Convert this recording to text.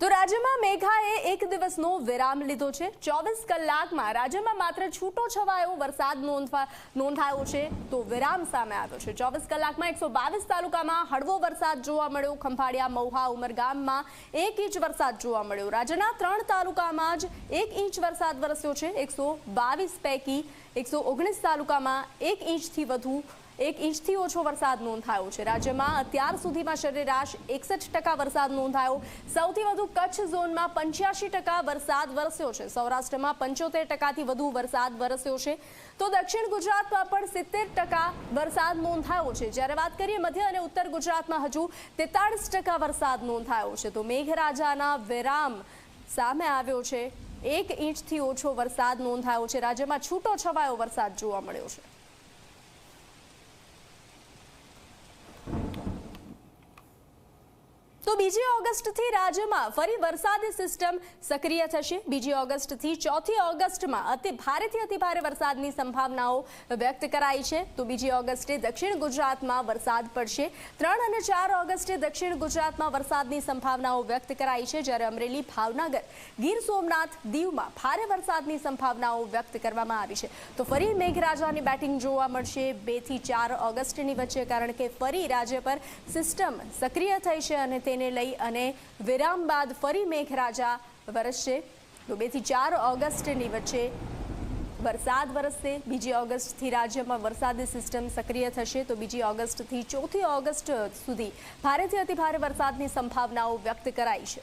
તો રાજ્યમાં મેઘાએ એક દિવસનો વિરામ લીધો છે. ચોવીસ કલાકમાં રાજ્યમાં માત્ર છૂટો છવાયો વરસાદ નોંધાયો છે. તો વિરામ સામે આવ્યો છે. ચોવીસ કલાકમાં એકસો તાલુકામાં હળવો વરસાદ જોવા મળ્યો. ખંભાળિયા મહુહા ઉમરગામમાં એક ઇંચ વરસાદ જોવા મળ્યો. રાજ્યના ત્રણ તાલુકામાં જ એક ઇંચ વરસાદ વરસ્યો છે. એકસો પૈકી એકસો તાલુકામાં એક ઇંચથી વધુ એક ઇંચથી ઓછો વરસાદ નોંધાયો છે. રાજ્યમાં અત્યાર સુધીમાં સરેરાશ એકસઠ ટકા વરસાદ નોંધાયો. સૌથી વધુ કચ્છ ઝોનમાં પંચ્યાસી ટકા વરસાદ વરસ્યો છે. સૌરાષ્ટ્રમાં પંચોતેર ટકાથી વધુ વરસાદ વરસ્યો છે. તો દક્ષિણ ગુજરાતમાં પણ સિત્તેર ટકા વરસાદ નોંધાયો છે. જ્યારે વાત કરીએ મધ્ય અને ઉત્તર ગુજરાતમાં હજુ તેતાળીસ ટકા વરસાદ નોંધાયો છે. તો મેઘરાજાના વિરામ સામે આવ્યો છે. એક ઇંચથી ઓછો વરસાદ નોંધાયો છે. રાજ્યમાં છૂટો છવાયો વરસાદ જોવા મળ્યો છે. તો બીજી ઓગસ્ટથી રાજ્યમાં ફરી વરસાદી સિસ્ટમ સક્રિય થશે. બીજી ઓગસ્ટથી ચોથી ઓગસ્ટમાં અતિ ભારેથી અતિ ભારે વરસાદની સંભાવનાઓ વ્યક્ત કરાઈ છે. તો બીજી ઓગસ્ટે દક્ષિણ ગુજરાતમાં વરસાદ પડશે. ત્રણ અને ચાર ઓગસ્ટે દક્ષિણ ગુજરાતમાં વરસાદની સંભાવનાઓ વ્યક્ત કરાઈ છે. જ્યારે અમરેલી, ભાવનગર, ગીર સોમનાથ, દીવમાં ભારે વરસાદની સંભાવનાઓ વ્યક્ત કરવામાં આવી છે. તો ફરી મેઘરાજાની બેટિંગ જોવા મળશે. બેથી ચાર ઓગસ્ટની વચ્ચે, કારણ કે ફરી રાજ્ય પર સિસ્ટમ સક્રિય થઈ છે અને તેને લઈ અને વિરામ બાદ ફરી મેઘરાજા વરસશે. તો બેથી ચાર ઓગસ્ટની વચ્ચે વરસાદ વરસશે. બીજી ઓગસ્ટથી રાજ્યમાં વરસાદી સિસ્ટમ સક્રિય થશે. તો બીજી ઓગસ્ટથી ચોથી ઓગસ્ટ સુધી ભારેથી અતિ ભારે વરસાદની સંભાવનાઓ વ્યક્ત કરાઈ છે.